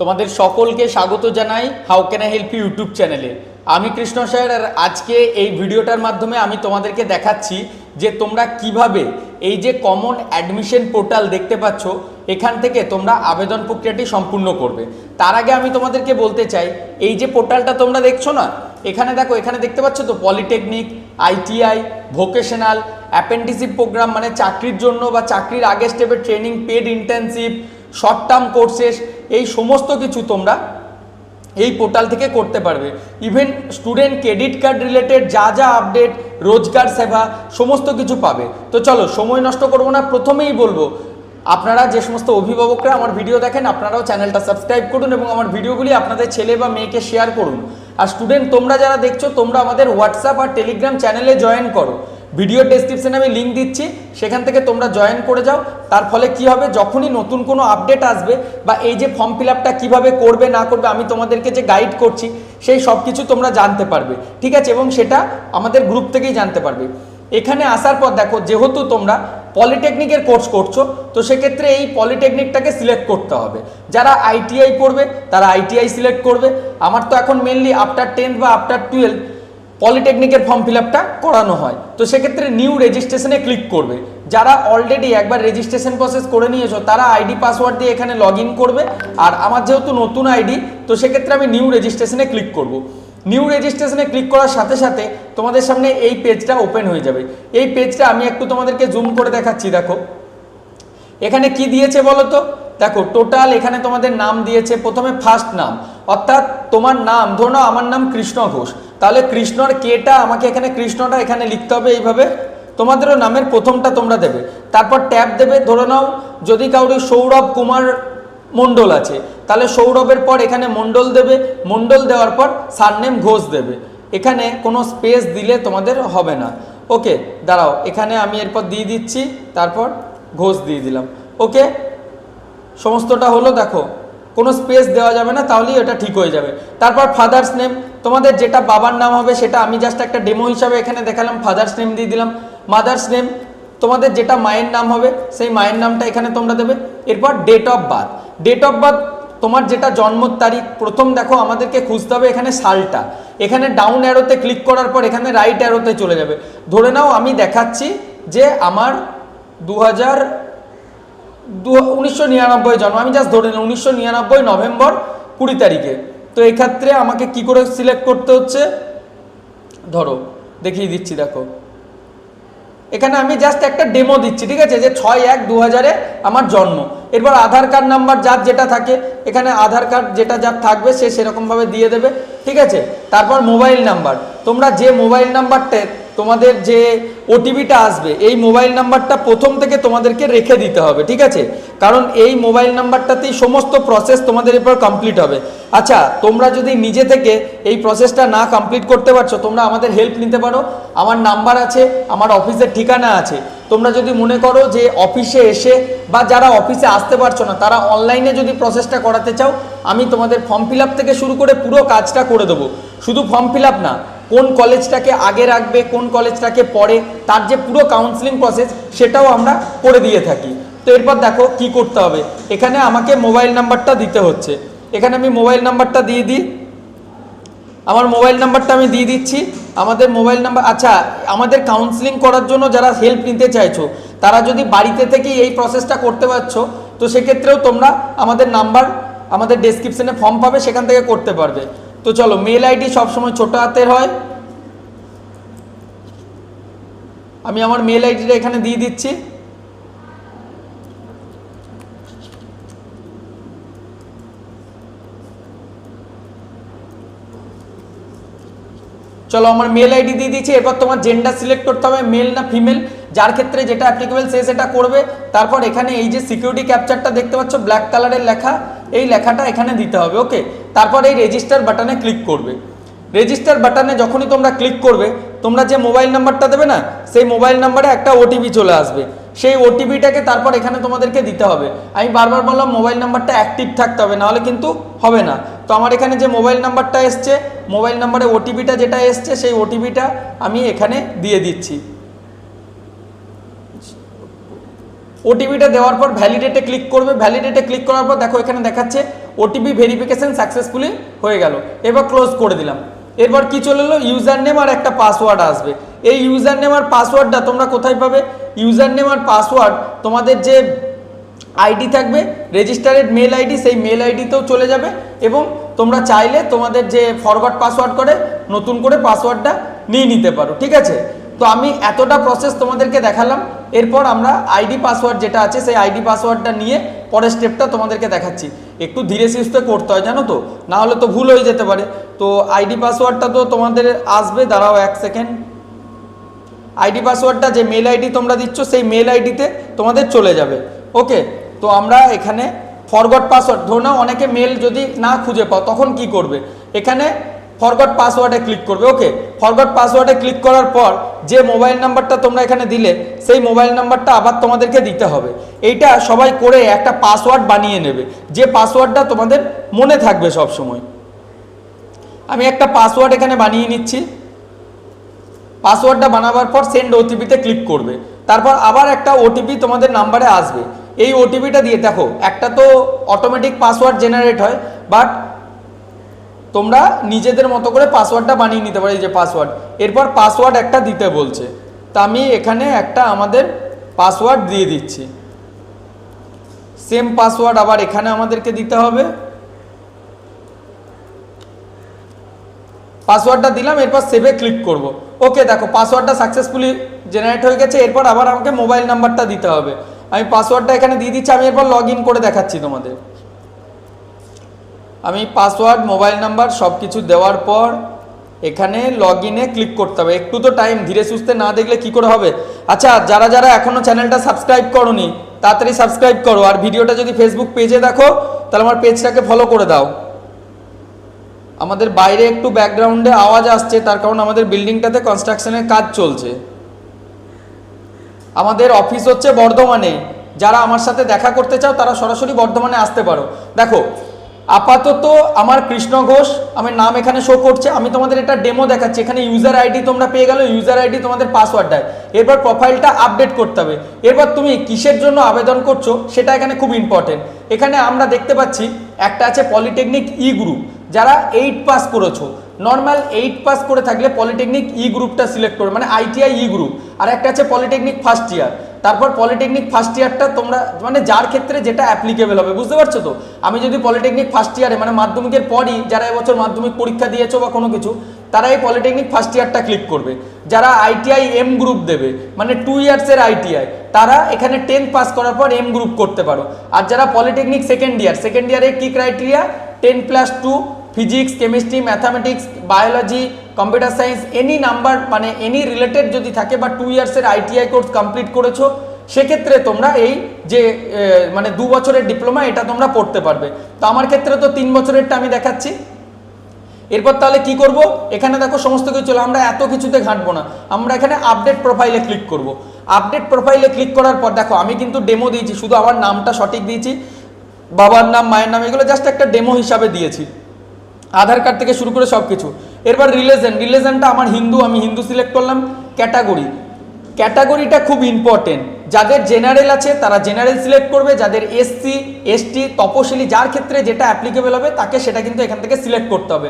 তোমাদের সকলকে স্বাগত জানাই how can I help you YouTube চ্যানেলে আমি কৃষ্ণ স্যার, আর আজকে এই ভিডিওটার মাধ্যমে আমি তোমাদেরকে দেখাচ্ছি যে তোমরা কীভাবে এই যে কমন অ্যাডমিশন পোর্টাল দেখতে পাচ্ছ, এখান থেকে তোমরা আবেদন প্রক্রিয়াটি সম্পূর্ণ করবে। তার আগে আমি তোমাদেরকে বলতে চাই, এই যে পোর্টালটা তোমরা দেখছ না, এখানে দেখো, এখানে দেখতে পাচ্ছ তো polytechnic ITI vocational apprenticeship program মানে চাকরির জন্য বা চাকরির আগে স্টেপের training paid internship short term courses এই সমস্ত কিছু তোমরা এই পোর্টাল থেকে করতে পারবে। Even student credit card related যা যা আপডেট রোজগার সেবা, সমস্ত কিছু পাবে। তো চলো, সময় নষ্ট করব না, প্রথমেই বলব, আপনারা যে সমস্ত অভিভাবকরা আমার ভিডিও দেখেন, আপনারাও চ্যানেলটা সাবস্ক্রাইব করুন এবং আমার ভিডিওগুলি আপনাদের ছেলে বা মেয়েকে শেয়ার করুন। আর স্টুডেন্ট তোমরা যারা দেখছ, তোমরা আমাদের হোয়াটসঅ্যাপ আর টেলিগ্রাম চ্যানেলে জয়েন করো। ভিডিও ডেসক্রিপশনে আমি লিঙ্ক দিচ্ছি, সেখান থেকে তোমরা জয়েন করে যাও। তার ফলে কি হবে? যখনই নতুন কোনো আপডেট আসবে বা এই যে ফর্ম ফিল আপটা কীভাবে করবে, না করবে, আমি তোমাদেরকে যে গাইড করছি, সেই সব কিছু তোমরা জানতে পারবে। ঠিক আছে? এবং সেটা আমাদের গ্রুপ থেকেই জানতে পারবে। এখানে আসার পর দেখো, যেহেতু তোমরা পলিটেকনিকের কোর্স করছ, তো সেক্ষেত্রে এই পলিটেকনিকটাকে সিলেক্ট করতে হবে। যারা আইটিআই পড়বে তারা আইটিআই সিলেক্ট করবে। আমার তো এখন মেনলি আফটার টেন্থ বা আফটার টুয়েলভ পলিটেকনিকের ফর্ম ফিল করানো হয়। তো সেক্ষেত্রে নিউ রেজিস্ট্রেশনে ক্লিক করবে। যারা অলরেডি একবার রেজিস্ট্রেশন প্রসেস করে নিয়েছো, তারা আইডি পাসওয়ার্ড দিয়ে এখানে লগ করবে। আর আমার যেহেতু নতুন আইডি তো সেক্ষেত্রে আমি নিউ রেজিস্ট্রেশনে ক্লিক করব। নিউ রেজিস্ট্রেশনে ক্লিক করার সাথে সাথে তোমাদের সামনে এই পেজটা ওপেন হয়ে যাবে। এই পেজটা আমি একটু তোমাদেরকে জুম করে দেখাচ্ছি, দেখো। এখানে কি দিয়েছে বলো তো? দেখো টোটাল এখানে তোমাদের নাম দিয়েছে। প্রথমে ফার্স্ট নাম। অর্থাৎ তোমার নাম, ধরো আমার নাম কৃষ্ণ ঘোষ। তাহলে কৃষ্ণর কেটা আমাকে এখানে, কৃষ্ণটা এখানে লিখতে হবে এইভাবে। তোমাদেরও নামের প্রথমটা তোমরা দেবে। তারপর ট্যাব দেবে, ধরে নাও যদি কাউরি সৌরভ কুমার মণ্ডল আছে, তাহলে সৌরভের পর এখানে মণ্ডল দেবে। মণ্ডল দেওয়ার পর সারনেম ঘোষ দেবে। এখানে কোনো স্পেস দিলে তোমাদের হবে না। ওকে, দাঁড়াও, এখানে আমি এরপর দিয়ে দিচ্ছি, তারপর ঘোষ দিয়ে দিলাম। ওকে, সমস্তটা হলো দেখো। কোনো স্পেস দেওয়া যাবে না, তাহলেই এটা ঠিক হয়ে যাবে। তারপর ফাদার্স নেম তোমাদের যেটা বাবার নাম হবে সেটা আমি জাস্ট একটা ডেমো হিসাবে এখানে দেখালাম ফাদার্স নেম দিয়ে দিলাম। মাদার্স নেম তোমাদের যেটা মায়ের নাম হবে, সেই মায়ের নামটা এখানে তোমরা দেবে। এরপর date of birth date of birth তোমার যেটা জন্ম তারিখ, প্রথম দেখো আমাদেরকে খুঁজতে হবে এখানে সালটা। এখানে ডাউন অ্যারোতে ক্লিক করার পর এখানে রাইট অ্যারোতে চলে যাবে। ধরে নাও আমি দেখাচ্ছি যে আমার দু হাজার দু, উনিশশো নিরানব্বই জন্ম, আমি জাস্ট ধরে নিলাম, উনিশশো নিরানব্বই নভেম্বর কুড়ি তারিখে। তো এক্ষেত্রে আমাকে কি করে সিলেক্ট করতে হচ্ছে? ধরো, দেখিয়ে দিচ্ছি, দেখো। এখানে আমি জাস্ট একটা ডেমো দিচ্ছি, ঠিক আছে? যে ছয় এক দু হাজারে আমার জন্ম। এরপর আধার কার্ড নাম্বার যার যেটা থাকে, এখানে আধার কার্ড যেটা যার থাকবে, সে সেরকমভাবে দিয়ে দেবে, ঠিক আছে? তারপর মোবাইল নাম্বার তোমরা যে মোবাইল নাম্বারটা তোমাদের যে ওটিপিটা আসবে, এই মোবাইল নাম্বারটা প্রথম থেকে তোমাদেরকে রেখে দিতে হবে, ঠিক আছে? কারণ এই মোবাইল নাম্বারটাতেই সমস্ত প্রসেস তোমাদের এরপর কমপ্লিট হবে। আচ্ছা তোমরা যদি নিজে থেকে এই প্রসেসটা না কমপ্লিট করতে পারছ, তোমরা আমাদের হেল্প নিতে পারো। আমার নাম্বার আছে, আমার অফিসের ঠিকানা আছে। তোমরা যদি মনে করো যে অফিসে এসে বা যারা অফিসে আসতে পারছ না, তারা অনলাইনে যদি প্রসেসটা করাতে চাও, আমি তোমাদের ফর্ম ফিল থেকে শুরু করে পুরো কাজটা করে দেবো। শুধু ফর্ম ফিল না কোন কলেজটাকে আগে রাখবে, কোন কলেজটাকে পরে, তার যে পুরো কাউন্সিলিং প্রসেস সেটাও আমরা করে দিয়ে থাকি। তো এরপর দেখো কি করতে হবে। এখানে আমাকে মোবাইল নাম্বারটা দিতে হচ্ছে। এখানে আমি মোবাইল নাম্বারটা দিয়ে দিই। আমার মোবাইল নাম্বারটা আমি দিয়ে দিচ্ছি। আমাদের মোবাইল নাম্বার আচ্ছা আমাদের কাউন্সিলিং করার জন্য যারা হেল্প নিতে চাইছো, তারা যদি বাড়িতে থেকেই এই প্রসেসটা করতে পারছ, তো সেক্ষেত্রেও তোমরা আমাদের নাম্বার আমাদের ডেসক্রিপশনে ফর্ম পাবে, সেখান থেকে করতে পারবে। তো চলো মেল আইডি সবসময় ছোটো হাতের হয়। আমি আমার মেল আইডিটা এখানে দিয়ে দিচ্ছি। চলো, আমার মেল আইডি দিয়ে দিচ্ছি। এরপর তোমার জেন্ডার সিলেক্ট করতে হবে মেল না ফিমেল যার ক্ষেত্রে যেটা অ্যাপ্লিকেবল সে সেটা করবে। তারপর এখানে এই যে সিকিউরিটি ক্যাপচারটা দেখতে পাচ্ছ ব্ল্যাক কালারের লেখা, এই লেখাটা এখানে দিতে হবে ওকে তারপর এই রেজিস্টার বাটনে ক্লিক করবে। রেজিস্টার বাটনে যখনই তোমরা ক্লিক করবে, তোমরা যে মোবাইল নাম্বারটা দেবে না, সেই মোবাইল নাম্বারে একটা ওটিপি চলে আসবে। সেই ওটিপিটাকে তারপর এখানে তোমাদেরকে দিতে হবে। আমি বারবার বললাম মোবাইল নাম্বারটা অ্যাক্টিভ থাকতে হবে, নাহলে কিন্তু হবে না। তো আমার এখানে যে মোবাইল নাম্বারটা এসছে মোবাইল নাম্বারে ওটিপিটা যেটা এসছে, সেই ওটিপিটা আমি এখানে দিয়ে দিচ্ছি। ওটিপিটা দেওয়ার পর ভ্যালিডেটে ক্লিক করবে। ভ্যালিডেটে ক্লিক করার পর দেখো এখানে দেখাচ্ছে ওটিপি ভেরিফিকেশন সাকসেসফুলি হয়ে গেল। এবার ক্লোজ করে দিলাম। এরপর কি চলে এলো? ইউজার নেম আর একটা পাসওয়ার্ড আসবে। এই ইউজার নেম আর পাসওয়ার্ডটা তোমরা কোথায় পাবে? ইউজার নেম আর পাসওয়ার্ড তোমাদের যে আইডি থাকবে রেজিস্টারেড মেল আইডি সেই মেল আইডিতেও চলে যাবে এবং তোমরা চাইলে তোমাদের যে ফরওয়ার্ড পাসওয়ার্ড করে, নতুন করে পাসওয়ার্ডটা নিয়ে নিতে পারো। ঠিক আছে? তো আমি এতটা প্রসেস তোমাদেরকে দেখালাম। এরপর আমরা আইডি পাসওয়ার্ড যেটা আছে, সেই আইডি পাসওয়ার্ডটা নিয়ে পরের স্টেপটা তোমাদেরকে দেখাচ্ছি। একটু ধীরে সুস্থে করতে হয়, জানো তো? না হলে তো ভুল হয়ে যেতে পারে। তো আইডি পাসওয়ার্ডটা তো তোমাদের আসবে, দাঁড়াও এক সেকেন্ড আইডি পাসওয়ার্ডটা যে মেল আইডি তোমরা দিচ্ছ, সেই মেল আইডিতে তোমাদের চলে যাবে। ওকে তো আমরা এখানে ফরগট পাসওয়ার্ড ধরো না অনেকে মেল যদি না খুঁজে পাও, তখন কি করবে? এখানে ফরগট পাসওয়ার্ডে ক্লিক করবে ওকে ফরগট পাসওয়ার্ডে ক্লিক করার পর যে মোবাইল নাম্বারটা তোমরা এখানে দিলে, সেই মোবাইল নাম্বারটা আবার তোমাদেরকে দিতে হবে। এইটা সবাই করে একটা পাসওয়ার্ড বানিয়ে নেবে। যে পাসওয়ার্ডটা তোমাদের মনে থাকবে সব সময় আমি একটা পাসওয়ার্ড এখানে বানিয়ে নিচ্ছি। পাসওয়ার্ডটা বানাবার পর সেন্ড ওটিপিতে ক্লিক করবে। তারপর আবার একটা ওটিপি তোমাদের নাম্বারে আসবে। এই ওটিপিটা দিয়ে দেখো, একটা তো অটোমেটিক পাসওয়ার্ড জেনারেট হয় বাট তোমরা নিজেদের মতো করে পাসওয়ার্ডটা বানিয়ে নিতে পারো, এই যে পাসওয়ার্ড এরপর পাসওয়ার্ড একটা দিতে বলছে। তা আমি এখানে একটা আমাদের পাসওয়ার্ড দিয়ে দিচ্ছি। সেম পাসওয়ার্ড আবার এখানে আমাদেরকে দিতে হবে। পাসওয়ার্ডটা দিলাম, এরপর সেভে ক্লিক করব। ওকে দেখো পাসওয়ার্ডটা সাকসেসফুলি জেনারেট হয়ে গেছে, এরপর আবার আমাকে মোবাইল নাম্বারটা দিতে হবে। আমি পাসওয়ার্ডটা এখানে দিয়ে দিচ্ছি, আমি এরপর লগ করে দেখাচ্ছি তোমাদের। আমি পাসওয়ার্ড মোবাইল নাম্বার সব কিছু দেওয়ার পর এখানে লগ ইনে ক্লিক করতে হবে। একটু তো টাইম ধীরে সুস্থে না দেখলে কি করে হবে? আচ্ছা যারা যারা এখনও চ্যানেলটা সাবস্ক্রাইব করনি, তাড়াতাড়ি সাবস্ক্রাইব করো। আর ভিডিওটা যদি ফেসবুক পেজে দেখো, তাহলে আমার পেজটাকে ফলো করে দাও। আমাদের বাইরে একটু ব্যাকগ্রাউন্ডে আওয়াজ আসছে, তার কারণ আমাদের বিল্ডিংটাতে কনস্ট্রাকশনের কাজ চলছে। আমাদের অফিস হচ্ছে বর্ধমানে। যারা আমার সাথে দেখা করতে চাও, তারা সরাসরি বর্ধমানে আসতে পারো। দেখো আপাতত আমার কৃষ্ণ ঘোষ আমার নাম এখানে শো করছে, আমি তোমাদের এটা ডেমো দেখাচ্ছি। এখানে ইউজার আইডি তোমরা পেয়ে গেলো ইউজার আইডি তোমাদের পাসওয়ার্ড দেয়। এরপর প্রোফাইলটা আপডেট করতে হবে। এরপর তুমি কিসের জন্য আবেদন করছ সেটা এখানে খুব ইম্পর্টেন্ট এখানে আমরা দেখতে পাচ্ছি, একটা আছে পলিটেকনিক ই গ্রুপ যারা এইট পাস করেছ নর্মাল এইট পাস করে থাকলে পলিটেকনিক ই গ্রুপটা সিলেক্ট করবে মানে আইটিআই ই গ্রুপ আর একটা আছে পলিটেকনিক ফার্স্ট ইয়ার তারপর পলিটেকনিক ফার্স্ট ইয়ারটা তোমরা মানে যার ক্ষেত্রে যেটা অ্যাপ্লিকেবল হবে, বুঝতে পারছ তো? আমি যদি পলিটেকনিক ফার্স্ট ইয়ারে মানে মাধ্যমিকের পরই যারা এবছর মাধ্যমিক পরীক্ষা দিয়েছ বা কোনো কিছু, তারা এই পলিটেকনিক ফার্স্ট ইয়ারটা ক্লিক করবে। যারা আইটিআই এম গ্রুপ দেবে মানে টু ইয়ার্সের আইটিআই তারা এখানে টেন্থ পাস করার পর এম গ্রুপ করতে পারো। আর যারা পলিটেকনিক সেকেন্ড ইয়ার সেকেন্ড ইয়ারে কি criteria ten plus two physics chemistry mathematics biology computer science any number মানে এনি রিলেটেড যদি থাকে বা টু ইয়ার্সের আইটিআই কোর্স কমপ্লিট করেছ, সেক্ষেত্রে তোমরা এই যে মানে দু বছরের ডিপ্লোমা এটা তোমরা পড়তে পারবে। তো আমার ক্ষেত্রে তো তিন বছরেরটা আমি দেখাচ্ছি। এরপর তাহলে কি করব? এখানে দেখো সমস্ত কিছু চলে, আমরা এত কিছুতে ঘাঁটবো না। আমরা এখানে আপডেট প্রোফাইলে ক্লিক করব। আপডেট প্রোফাইলে ক্লিক করার পর দেখো, আমি কিন্তু ডেমো দিয়েছি, শুধু আমার নামটা সঠিক দিয়েছি, বাবার নাম, মায়ের নাম, এগুলো জাস্ট একটা ডেমো হিসাবে দিয়েছি। আধার কার্ড থেকে শুরু করে সব কিছু এরপর রিলেশন, রিলেশনটা আমার হিন্দু, আমি হিন্দু সিলেক্ট করলাম ক্যাটাগরি ক্যাটাগরিটা খুব ইম্পর্টেন্ট যাদের জেনারেল আছে, তারা জেনারেল সিলেক্ট করবে, যাদের এসসি এসটি তপশিলি, যার ক্ষেত্রে যেটা অ্যাপ্লিকেবল হবে, তাকে সেটা কিন্তু এখান থেকে সিলেক্ট করতে হবে।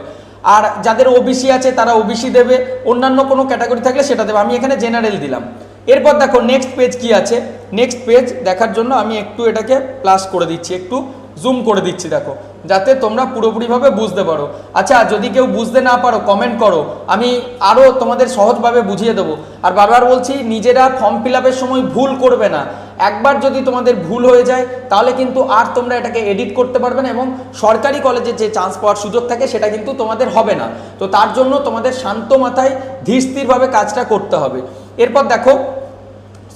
আর যাদের ওবিসি আছে, তারা ওবিসি দেবে, অন্যান্য কোনো ক্যাটাগরি থাকলে সেটা দেবে। আমি এখানে জেনারেল দিলাম। এরপর দেখো নেক্সট পেজ কি আছে? নেক্সট পেজ দেখার জন্য আমি একটু এটাকে প্লাস করে দিচ্ছি, একটু জুম করে দিচ্ছি, দেখো। যাতে তোমরা পুরোপুরিভাবে বুঝতে পারো। আচ্ছা যদি কেউ বুঝতে না পারো কমেন্ট করো। আমি আরও তোমাদের সহজভাবে বুঝিয়ে দেবো। আর বারবার বলছি, নিজেরা ফর্ম ফিল সময় ভুল করবে না। একবার যদি তোমাদের ভুল হয়ে যায়, তাহলে কিন্তু আর তোমরা এটাকে এডিট করতে পারবে না এবং সরকারি কলেজে যে চান্স পাওয়ার সুযোগ থাকে, সেটা কিন্তু তোমাদের হবে না। তো তার জন্য তোমাদের শান্ত মাথায় ধীর স্থিরভাবে কাজটা করতে হবে। এরপর দেখো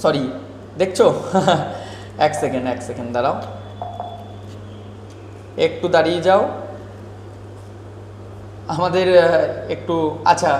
সরি দেখছ? এক সেকেন্ড এক সেকেন্ড দাঁড়াও। একটু দাঁড়িয়ে যাও। আমাদের একটু আচ্ছা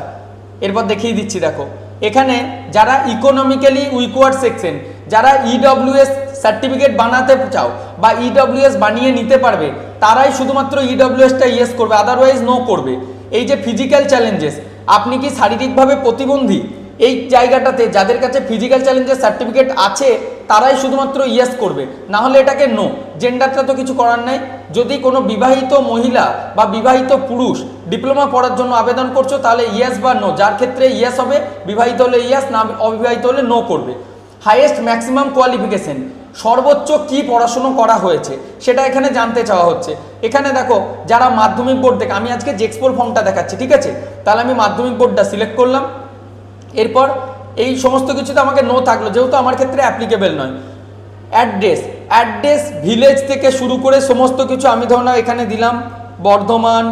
এরপর দেখিয়ে দিচ্ছি, দেখো। এখানে যারা ইকোনমিক্যালি উইকওয়ার্ড সেকশন যারা ইডব্লিউএস সার্টিফিকেট বানাতে চাও বা ইডব্লিউএস বানিয়ে নিতে পারবে, তারাই শুধুমাত্র ইডব্লিউএসটা ইয়েস করবে আদারওয়াইজ নো করবে। এই যে ফিজিক্যাল চ্যালেঞ্জেস আপনি কি শারীরিকভাবে প্রতিবন্ধী? এই জায়গাটাতে যাদের কাছে ফিজিক্যাল চ্যালেঞ্জের সার্টিফিকেট আছে, তারাই শুধুমাত্র ইয়েস করবে। না হলে এটাকে নো জেন্ডারটা তো কিছু করার নাই। যদি কোনো বিবাহিত মহিলা বা বিবাহিত পুরুষ ডিপ্লোমা পড়ার জন্য আবেদন করছ, তাহলে ইয়েস বা নো যার ক্ষেত্রে ইয়েস হবে, বিবাহিত হলে ইয়েস না অবিবাহিত হলে নো করবে। হাইয়েস্ট ম্যাক্সিমাম কোয়ালিফিকেশন সর্বোচ্চ কি পড়াশুনো করা হয়েছে, সেটা এখানে জানতে চাওয়া হচ্ছে। এখানে দেখো, যারা মাধ্যমিক বোর্ড থেকে আমি আজকে জেক্সপোর ফর্মটা দেখাচ্ছি, ঠিক আছে? তাহলে আমি মাধ্যমিক বোর্ডটা সিলেক্ট করলাম। এরপর এই সমস্ত কিছুতে আমাকে নো থাকল, যেহেতু আমার ক্ষেত্রে অ্যাপ্লিকেবল নয়। অ্যাড্রেস অ্যাড্রেস ভিলেজ থেকে শুরু করে সমস্ত কিছু আমি ধরুন এখানে দিলাম, বর্ধমান,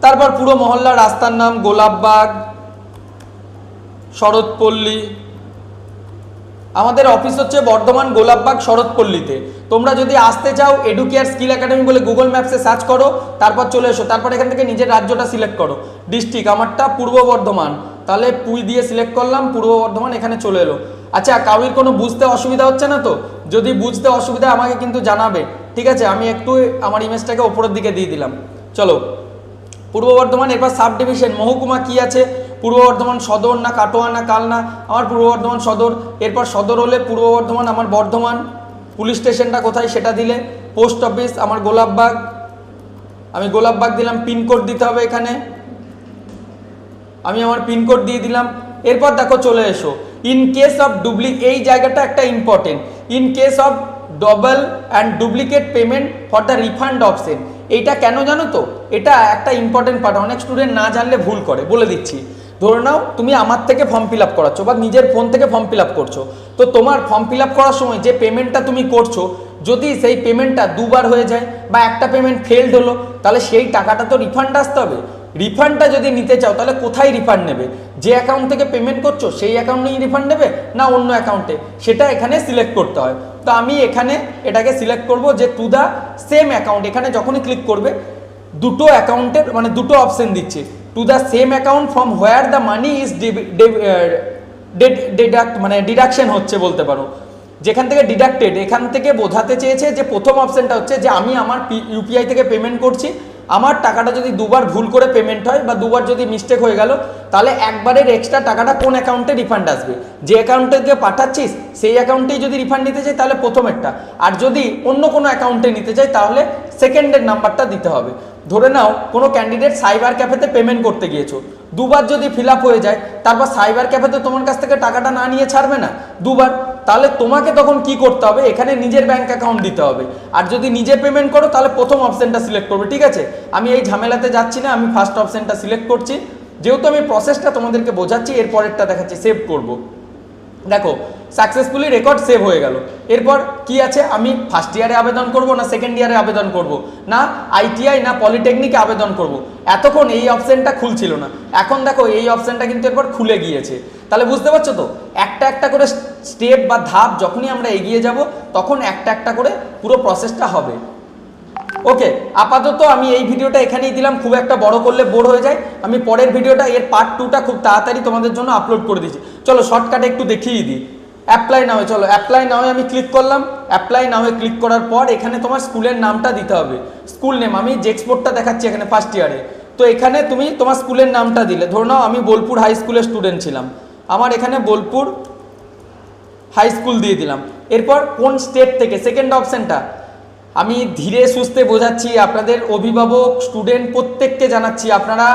তারপর পুরো মহল্লা, রাস্তার নাম গোলাপবাগ, শরৎপল্লী। আমাদের অফিস হচ্ছে বর্ধমান, গোলাপবাগ, শরৎপল্লীতে। তোমরা যদি আসতে চাও এডুকেয়ার স্কিল একাডেমি বলে গুগল ম্যাপসে সার্চ করো, তারপর চলে এসো, তারপর এখান থেকে নিজের রাজ্যটা সিলেক্ট করো। ডিস্ট্রিক্ট আমারটা পূর্ব বর্ধমান। তাহলে পুই দিয়ে সিলেক্ট করলাম, পূর্ব বর্ধমান এখানে চলে এলো। আচ্ছা কারোর কোনো বুঝতে অসুবিধা হচ্ছে না তো? যদি বুঝতে অসুবিধা আমাকে কিন্তু জানাবে। ঠিক আছে, আমি একটু আমার ইমেজটাকে ওপরের দিকে দিয়ে দিলাম। চলো। পূর্ব বর্ধমান, এরপর সাব ডিভিশন মহকুমা কি আছে? পূর্ব বর্ধমান সদর না কাটোয়া না কালনা? আমার পূর্ব বর্ধমান সদর। এরপর সদর হলে পূর্ব বর্ধমান, আমার বর্ধমান। পুলিশ স্টেশনটা কোথায় সেটা দিলে। পোস্ট অফিস, আমার গোলাপবাগ। আমি গোলাপবাগ দিলাম, পিনকোড দিতে হবে এখানে। আমি আমার পিনকোড দিয়ে দিলাম। এরপর দেখো চলে এসো। ইন কেস অফ ডুপ্লি এই জায়গাটা একটা important in case of double and duplicate payment for the refund option এইটা কেন জানো তো? এটা একটা ইম্পর্টেন্ট পার্ট অনেক স্টুডেন্ট না জানলে ভুল করে। বলে দিচ্ছি। ধরে নাও, তুমি আমার থেকে ফর্ম ফিল আপ করাচ্ছ বা নিজের ফোন থেকে ফর্ম ফিল আপ করছ। তো তোমার ফর্ম ফিল আপ করার সময় যে পেমেন্টটা তুমি করছ, যদি সেই পেমেন্টটা দুবার হয়ে যায় বা একটা পেমেন্ট ফেলড হলো, তাহলে সেই টাকাটা তো রিফান্ড আসতে হবে। রিফান্ডটা যদি নিতে চাও, তাহলে কোথায় রিফান্ড নেবে? যে অ্যাকাউন্ট থেকে পেমেন্ট করছ, সেই অ্যাকাউন্টেই রিফান্ড নেবে না অন্য অ্যাকাউন্টে সেটা এখানে সিলেক্ট করতে হয়। তো আমি এখানে এটাকে সিলেক্ট করব যে টু দ্য সেম অ্যাকাউন্ট এখানে যখনই ক্লিক করবে, দুটো অ্যাকাউন্টের মানে দুটো অপশন দিচ্ছে। To the same account from where the money is deduct মানে ডিডাকশন হচ্ছে বলতে পারো। যেখান থেকে ডিডাক্টেড এখান থেকে বোঝাতে চেয়েছে যে প্রথম অপশনটা হচ্ছে যে আমি আমার ইউপিআই থেকে পেমেন্ট করছি আমার টাকাটা যদি দুবার ভুল করে পেমেন্ট হয় বা দুবার যদি মিস্টেক হয়ে গেল, তাহলে একবারের এক্সট্রা টাকাটা কোন অ্যাকাউন্টে রিফান্ড আসবে? যে অ্যাকাউন্টে দিয়ে পাঠাচ্ছিস, সেই অ্যাকাউন্টেই যদি রিফান্ড নিতে চাই, তাহলে প্রথমেরটা। আর যদি অন্য কোনো অ্যাকাউন্টে নিতে চাই, তাহলে সেকেন্ডের নাম্বারটা দিতে হবে। ধরে নাও, কোনো ক্যান্ডিডেট সাইবার ক্যাফেতে পেমেন্ট করতে গিয়েছো। দুবার যদি ফিল হয়ে যায়, তারপর সাইবার ক্যাফেতে তোমার কাছ থেকে টাকাটা না নিয়ে ছাড়বে না? দুবার। তাহলে তোমাকে তখন কি করতে হবে? এখানে নিজের ব্যাংক অ্যাকাউন্ট দিতে হবে। আর যদি নিজে পেমেন্ট করো, তাহলে প্রথম অপশনটা সিলেক্ট করবে, ঠিক আছে? আমি এই ঝামেলাতে যাচ্ছি না, আমি ফার্স্ট অপশনটা সিলেক্ট করছি। যেহেতু আমি প্রসেসটা তোমাদেরকে বোঝাচ্ছি, এর পরেরটা দেখাচ্ছি সেভ করব। দেখো সাকসেসফুলি রেকর্ড সেভ হয়ে গেল। এরপর কি আছে? আমি ফার্স্ট ইয়ারে আবেদন করব না সেকেন্ড ইয়ারে আবেদন করব? না আইটিআই না পলিটেকনিকে আবেদন করব? এতক্ষণ এই অপশনটা খুলছিল না। এখন দেখো, এই অপশনটা কিন্তু এরপর খুলে গিয়েছে। তাহলে বুঝতে পারছ তো? একটা একটা করে স্টেপ বা ধাপ যখনই আমরা এগিয়ে যাব, তখন একটা একটা করে পুরো প্রসেসটা হবে। ওকে আপাতত আমি এই ভিডিওটা এখানেই দিলাম। খুব একটা বড় করলে বোর হয়ে যায়। আমি পরের ভিডিওটা, এর পার্ট টুটা খুব তাড়াতাড়ি তোমাদের জন্য আপলোড করে দিচ্ছি। চলো শর্টকাটে একটু দেখিয়ে দিই। অ্যাপ্লাই নাও চলো। অ্যাপ্লাই নাও আমি ক্লিক করলাম। অ্যাপ্লাই নাও ক্লিক করার পর এখানে তোমার স্কুলের নামটা দিতে হবে। স্কুল নেম আমি জেক্সপোর্টটা দেখাচ্ছি এখানে ফার্স্ট ইয়ারে তো এখানে তুমি তোমার স্কুলের নামটা দিলে। ধরো নাও, আমি বোলপুর হাই স্কুলের স্টুডেন্ট ছিলাম। আমার এখানে বোলপুর হাই স্কুল দিয়ে দিলাম। এরপর কোন স্টেট থেকে? সেকেন্ড অপশনটা আমি ধীরে সুস্থে বোঝাচ্ছি, আপনাদের অভিভাবক স্টুডেন্ট প্রত্যেককে জানাচ্ছি, আপনারা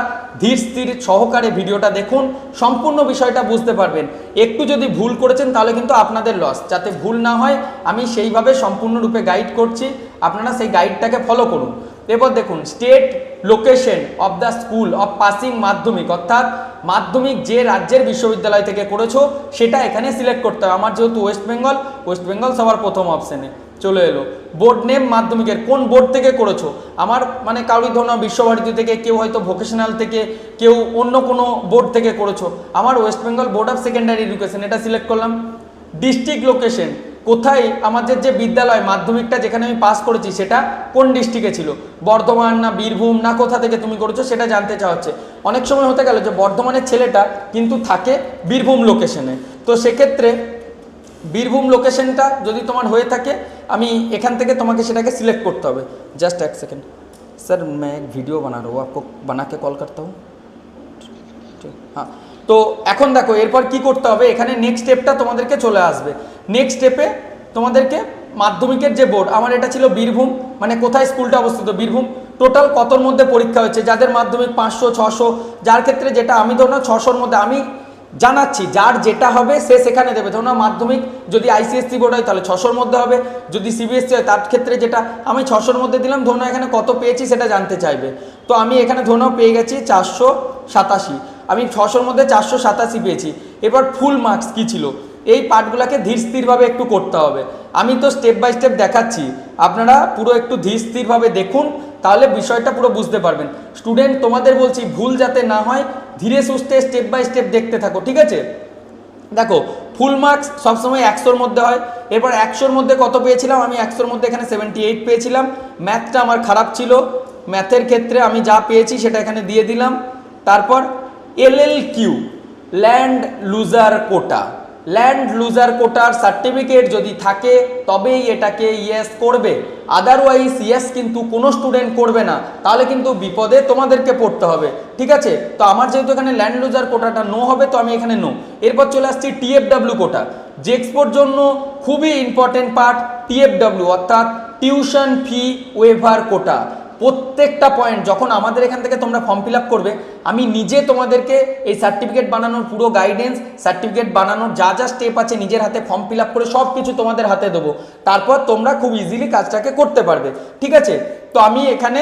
ধীর স্থির সহকারে ভিডিওটা দেখুন, সম্পূর্ণ বিষয়টা বুঝতে পারবেন। একটু যদি ভুল করেছেন, তাহলে কিন্তু আপনাদের লস যাতে ভুল না হয়, আমি সেইভাবে সম্পূর্ণরূপে গাইড করছি, আপনারা সেই গাইডটাকে ফলো করুন। এরপর দেখুন state location of the school of passing মাধ্যমিক, অর্থাৎ মাধ্যমিক যে রাজ্যের বিশ্ববিদ্যালয় থেকে করেছ, সেটা এখানে সিলেক্ট করতে হবে। আমার যেহেতু ওয়েস্ট বেঙ্গল ওয়েস্ট বেঙ্গল সবার প্রথম অপশানে চলে এলো। বোর্ড নেম মাধ্যমিকের, কোন বোর্ড থেকে করেছ? আমার মানে কারোর ধরুন বিশ্বভারতী থেকে, কেউ হয়তো ভোকেশনাল থেকে, কেউ অন্য কোনো বোর্ড থেকে করেছ। আমার West Bengal board of secondary education এটা সিলেক্ট করলাম। ডিস্ট্রিক্ট লোকেশন কোথায় আমাদের যে বিদ্যালয় মাধ্যমিকটা যেখানে আমি পাস করেছি সেটা কোন ডিস্ট্রিক্টে ছিল বর্ধমান না বীরভূম না কোথা থেকে তুমি করেছো সেটা জানতে চাওয়া হচ্ছে অনেক সময় হতে গেল যে বর্ধমানের ছেলেটা কিন্তু থাকে বীরভূম লোকেশনে তো সেক্ষেত্রে বীরভূম লোকেশনটা যদি তোমার হয়ে থাকে আমি এখান থেকে তোমাকে সেটাকে सिलेक्ट করতে হবে जस्ट एक सेकंड सर मैं एक वीडियो बना रहा हूँ आपको बना के कॉल करता हूँ ठीक हाँ তো এখন দেখো, এরপর কি করতে হবে? এখানে নেক্সট স্টেপটা তোমাদেরকে চলে আসবে। নেক্সট স্টেপে তোমাদেরকে মাধ্যমিকের যে বোর্ড আমার এটা ছিল বীরভূম মানে কোথায় স্কুলটা অবস্থিত? বীরভূম। টোটাল কতর মধ্যে পরীক্ষা হচ্ছে যাদের মাধ্যমিক পাঁচশো, ছশো, যার ক্ষেত্রে যেটা আমি ধরুন ছশোর মধ্যে আমি জানাচ্ছি, যার যেটা হবে সে সেখানে দেবে। ধরুন মাধ্যমিক যদি আইসিএসসি বোর্ড হয়, তাহলে ছশোর মধ্যে হবে। যদি সিবিএসসি হয়, তার ক্ষেত্রে যেটা আমি ছশোর মধ্যে দিলাম ধরুন এখানে কত পেয়েছি সেটা জানতে চাইবে। তো আমি এখানে ধরুন পেয়ে গেছি চারশো সাতাশি। আমি ছশোর মধ্যে চারশো সাতাশি পেয়েছি। এবার ফুল মার্কস কী ছিল? এই পার্টগুলোকে ধীর স্থিরভাবে একটু করতে হবে। আমি তো স্টেপ বাই স্টেপ দেখাচ্ছি। আপনারা পুরো একটু ধীর স্থিরভাবে দেখুন, তাহলে বিষয়টা পুরো বুঝতে পারবেন। স্টুডেন্ট তোমাদের বলছি, ভুল যাতে না হয়, ধীরে সুস্থে স্টেপ বাই স্টেপ দেখতে থাকো, ঠিক আছে? দেখো ফুল মার্কস সবসময় একশোর মধ্যে হয়। এরপর একশোর মধ্যে কত পেয়েছিলাম? আমি একশোর মধ্যে এখানে সেভেন্টি এইট পেয়েছিলাম ম্যাথটা আমার খারাপ ছিল। ম্যাথের ক্ষেত্রে আমি যা পেয়েছি, সেটা এখানে দিয়ে দিলাম। তারপর L Q land loser quota. Land loser কোটার সার্টিফিকেট যদি থাকে, তবেই এটাকে ইয়েস করবে। আদারওয়াইজ ইয়েস কিন্তু কোনো স্টুডেন্ট করবে না। তাহলে কিন্তু বিপদে তোমাদেরকে পড়তে হবে। ঠিক আছে? তো আমার যেহেতু এখানে ল্যান্ড লুজার কোটাটা নো হবে, তো আমি এখানে নো এরপর চলে আসছি টিএফডাব্লিউ কোটা। যে এক্সপোর জন্য খুবই ইম্পর্টেন্ট পার্ট টিএফডাব্লিউ অর্থাৎ টিউশন ফি ওয়েভার কোটা। প্রত্যেকটা পয়েন্ট যখন আমাদের এখান থেকে তোমরা ফর্ম ফিল করবে, আমি নিজে তোমাদেরকে এই সার্টিফিকেট বানানোর পুরো গাইডেন্স সার্টিফিকেট বানানোর যা যা স্টেপ আছে নিজের হাতে ফর্ম ফিল করে সব কিছু তোমাদের হাতে দেবো। তারপর তোমরা খুব ইজিলি কাজটাকে করতে পারবে। ঠিক আছে? তো আমি এখানে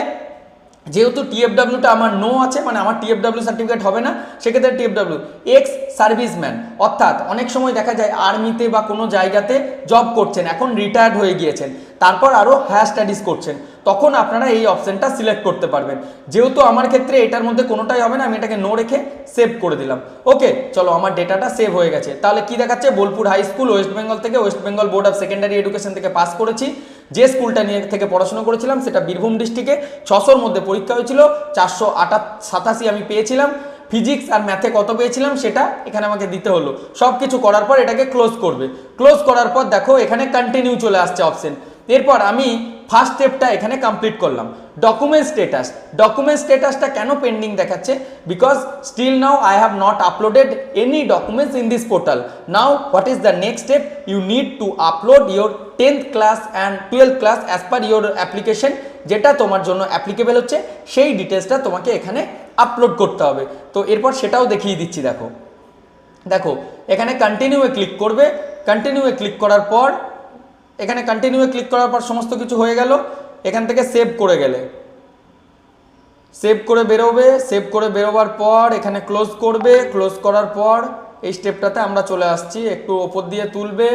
যেহেতু টিএফডাব্লিউটা আমার নো আছে মানে আমার টিএফডাব্লিউ সার্টিফিকেট হবে না, সেক্ষেত্রে টিএফডাব্লিউ এক্স সার্ভিসম্যান অর্থাৎ অনেক সময় দেখা যায় আর্মিতে বা কোনো জায়গাতে জব করছেন, এখন রিটায়ার্ড হয়ে গিয়েছেন। তারপর আরও হায়ার স্টাডিজ করছেন। তখন আপনারা এই অপশানটা সিলেক্ট করতে পারবেন। যেহেতু আমার ক্ষেত্রে এটার মধ্যে কোনোটাই হবে না, আমি এটাকে নো রেখে সেভ করে দিলাম। ওকে চলো আমার ডেটাটা সেভ হয়ে গেছে। তাহলে কি দেখাচ্ছে? Bolpur high school West Bengal থেকে West Bengal board of secondary education থেকে পাস করেছি। যে স্কুলটা নিয়ে থেকে পড়াশোনা করেছিলাম, সেটা বীরভূম ডিস্ট্রিক্টে ছশোর মধ্যে পরীক্ষা হয়েছিল, চারশো আটা সাতাশি আমি পেয়েছিলাম। ফিজিক্স আর ম্যাথে কত পেয়েছিলাম, সেটা এখানে আমাকে দিতে হলো। সব কিছু করার পর এটাকে ক্লোজ করবে। ক্লোজ করার পর দেখো, এখানে কন্টিনিউ চলে আসছে অপশন এরপর আমি ফার্স্ট স্টেপটা এখানে কমপ্লিট করলাম। ডকুমেন্ট স্টেটাস ডকুমেন্ট স্টেটাসটা কেন পেন্ডিং দেখাচ্ছে? Because still now I have not uploaded any documents in this portal now what is the next step you need to upload your tenth class and twelve class as per your application যেটা তোমার জন্য applicable হচ্ছে। সেই ডিটেলসটা তোমাকে এখানে upload করতে হবে। তো এরপর সেটাও দেখিয়ে দিচ্ছি, দেখো। দেখো, এখানে কন্টিনিউয়ে ক্লিক করবে। কন্টিনিউয়ে ক্লিক করার পর এখানে কন্টিনিউয়ে ক্লিক করার পর সমস্ত কিছু হয়ে গেল, এখান থেকে সেভ করে গেলে। সেভ করে বেরোবে সেভ করে বেরোবার পর এখানে ক্লোজ করবে ক্লোজ করার পর এই স্টেপটাতে আমরা চলে আসছি, একটু ওপর দিয়ে তুলবে,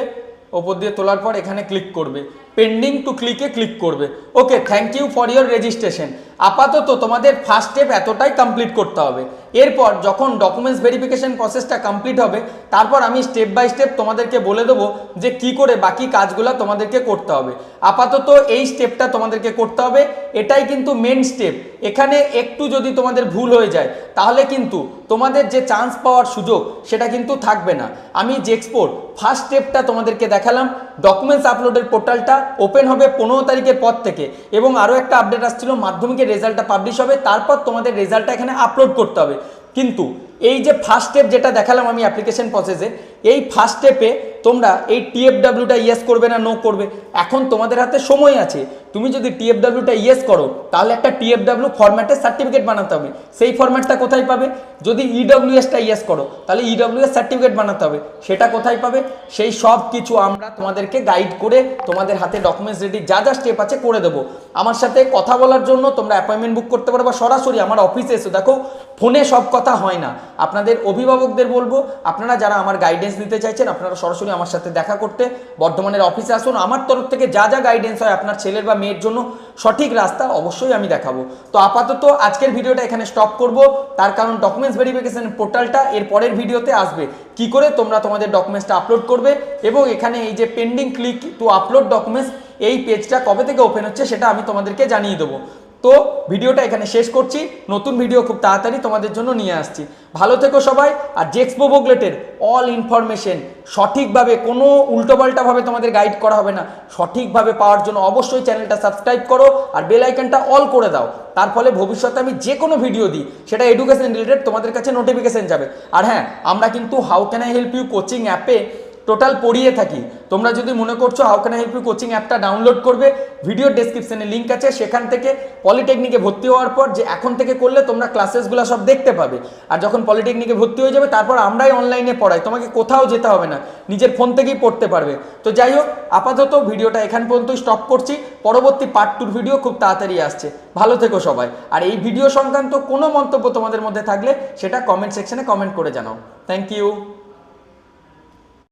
ওপর দিয়ে তোলার পর এখানে ক্লিক করবে। পেন্ডিং টু ক্লিকে ক্লিক করবে। Okay thank you for your registration আপাতত তোমাদের ফার্স্ট স্টেপ এতটাই কমপ্লিট করতে হবে। এরপর যখন ডকুমেন্টস ভেরিফিকেশন প্রসেসটা কমপ্লিট হবে, তারপর আমি স্টেপ বাই স্টেপ তোমাদেরকে বলে দেবো যে কি করে বাকি কাজগুলো তোমাদেরকে করতে হবে। আপাতত এই স্টেপটা তোমাদেরকে করতে হবে। এটাই কিন্তু মেন স্টেপ এখানে একটু যদি তোমাদের ভুল হয়ে যায়, তাহলে কিন্তু তোমাদের যে চান্স পাওয়ার সুযোগ, সেটা কিন্তু থাকবে না। আমি যে এক্সপোর্ট ফার্স্ট স্টেপটা তোমাদেরকে দেখালাম। ডকুমেন্টস আপলোডের পোর্টালটা ওপেন হবে পনেরো তারিখের পর থেকে। এবং আরও একটা আপডেট আসছিল, মাধ্যমিকের রেজাল্টটা পাবলিশ হবে, তারপর তোমাদের রেজাল্টটা এখানে আপলোড করতে হবে। কিন্তু এই যে ফার্স্ট স্টেপ যেটা দেখালাম আমি অ্যাপ্লিকেশন প্রসেসে এই ফার্স্ট স্টেপে তোমরা এই টিএফডাব্লিউটা ইয়েস করবে না নো করবে। এখন তোমাদের হাতে সময় আছে। তুমি যদি টিএফডাব্লিউটা ইয়েস করো, তাহলে একটা টিএফডাব্লিউ ফরম্যাটের সার্টিফিকেট বানাতে হবে। সেই ফরম্যাটটা কোথায় পাবে? যদি ইডব্লিউএসটা ইয়েস করো, তাহলে ইডব্লিউএস সার্টিফিকেট বানাতে হবে। সেটা কোথায় পাবে? সেই সব কিছু আমরা তোমাদেরকে গাইড করে তোমাদের হাতে ডকুমেন্টস রেডি যা যা স্টেপ আছে করে দেবো। আমার সাথে কথা বলার জন্য তোমরা অ্যাপয়েন্টমেন্ট বুক করতে পারো বা সরাসরি আমার অফিসে এসো। দেখো ফোনে সব কথা হয় না। আপনাদের অভিভাবকদের বলব, আপনারা যারা আমার গাইডেন্স নিতে চাইছেন, আপনারা সরাসরি আমার সাথে দেখা করতে বর্ধমানের অফিসে আসুন। আমার তরফ থেকে যা যা গাইডেন্স হয় আপনার ছেলের বা মেয়ের জন্য সঠিক রাস্তা অবশ্যই আমি দেখাবো। তো আপাতত আজকের ভিডিওটা এখানে স্টপ করব। তার কারণ ডকুমেন্টস ভেরিফিকেশন পোর্টালটা এর পরের ভিডিওতে আসবে। কি করে তোমরা তোমাদের ডকুমেন্টসটা আপলোড করবে এবং এখানে এই যে pending click to upload documents এই পেজটা কবে থেকে ওপেন হচ্ছে সেটা আমি তোমাদেরকে জানিয়ে দেবো। তো ভিডিওটা এখানে শেষ করছি। নতুন ভিডিও খুব তাড়াতাড়ি তোমাদের জন্য নিয়ে আসছি। ভালো থেকো সবাই, আর জেক্সপো বুকলেটের অল ইনফরমেশন সঠিকভাবে, কোনো উল্টোপাল্টাভাবে তোমাদের গাইড করা হবে না। সঠিকভাবে পাওয়ার জন্য অবশ্যই চ্যানেলটা সাবস্ক্রাইব করো, আর বেল আইকনটা অল করে দাও। তার ফলে ভবিষ্যতে আমি যে কোনো ভিডিও দিই, সেটা এডুকেশন রিলেটেড তোমাদের কাছে নোটিফিকেশন যাবে। আর হ্যাঁ আমরা কিন্তু how can I help you coaching অ্যাপে টোটাল পড়িয়ে থাকি। তোমরা যদি মনে করছ how can help you coaching অ্যাপটা ডাউনলোড করবে ভিডিও ডেসক্রিপশনে লিঙ্ক আছে, সেখান থেকে পলিটেকনিকে ভর্তি হওয়ার পর যে এখন থেকে করলে তোমরা ক্লাসেসগুলো সব দেখতে পাবে। আর যখন পলিটেকনিকে ভর্তি হয়ে যাবে, তারপর আমরাই অনলাইনে পড়াই। তোমাকে কোথাও যেতে হবে না, নিজের ফোন থেকেই পড়তে পারবে। তো যাই হোক, আপাতত ভিডিওটা এখান পর্যন্তই স্টপ করছি। পরবর্তী পার্ট টুর ভিডিও খুব তাড়াতাড়ি আসছে। ভালো থেকো সবাই। আর এই ভিডিও সংক্রান্ত কোনো মন্তব্য তোমাদের মধ্যে থাকলে সেটা কমেন্ট সেকশনে কমেন্ট করে জানাও। Thank you